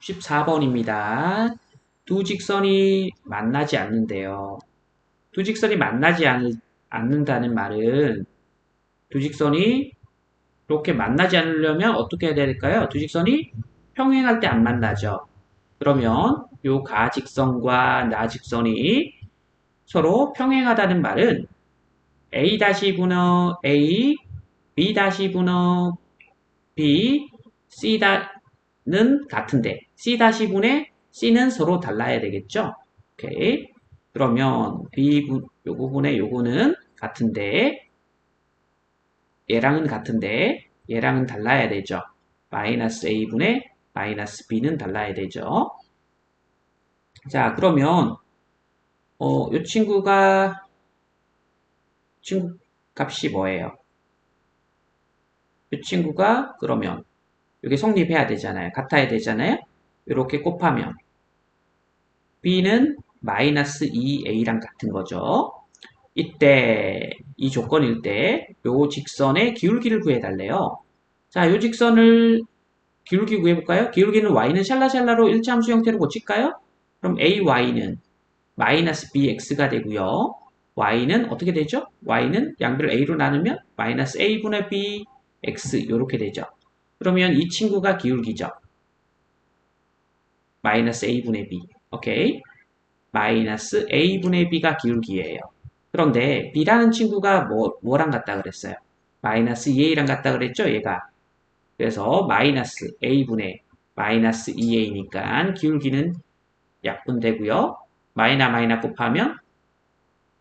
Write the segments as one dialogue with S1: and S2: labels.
S1: 64번입니다. 두 직선이 만나지 않는데요. 두 직선이 만나지 않, 않는다는 말은 두 직선이 이렇게 만나지 않으려면 어떻게 해야 될까요? 두 직선이 평행할 때 안 만나죠. 그러면 요 가직선과 나직선이 서로 평행하다는 말은 A 다시 분호 A, B 다시 분호 B, C 다 는 같은데 C 다시 분의 C는 서로 달라야 되겠죠? 오케이. 그러면 B 분, 요 부분에 요거는 같은데 얘랑은 같은데 얘랑은 달라야 되죠. 마이너스 A분의 마이너스 B는 달라야 되죠. 자, 그러면 어, 이 친구가 친구 값이 뭐예요? 이 친구가 그러면 이게 성립해야 되잖아요. 같아야 되잖아요. 이렇게 곱하면 B는 마이너스 2A랑 같은 거죠. 이때 이 조건일 때 요 직선의 기울기를 구해달래요. 자, 요 직선을 기울기 구해볼까요? 기울기는 y는 샬라샬라로 일차함수 형태로 고칠까요? 그럼 ay는 마이너스 bx가 되고요. y는 어떻게 되죠? y는 양들 a로 나누면 마이너스 a분의 b x 이렇게 되죠. 그러면 이 친구가 기울기죠. 마이너스 a분의 b 오케이 마이너스 a분의 b가 기울기예요. 그런데 b라는 친구가 뭐, 뭐랑 같다 그랬어요? 마이너스 2a랑 같다 그랬죠? 얘가. 그래서 마이너스 a분의 마이너스 2a니까 기울기는 약분되고요. 마이나 마이나 곱하면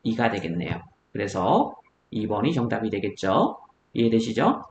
S1: 2가 되겠네요. 그래서 2번이 정답이 되겠죠? 이해되시죠?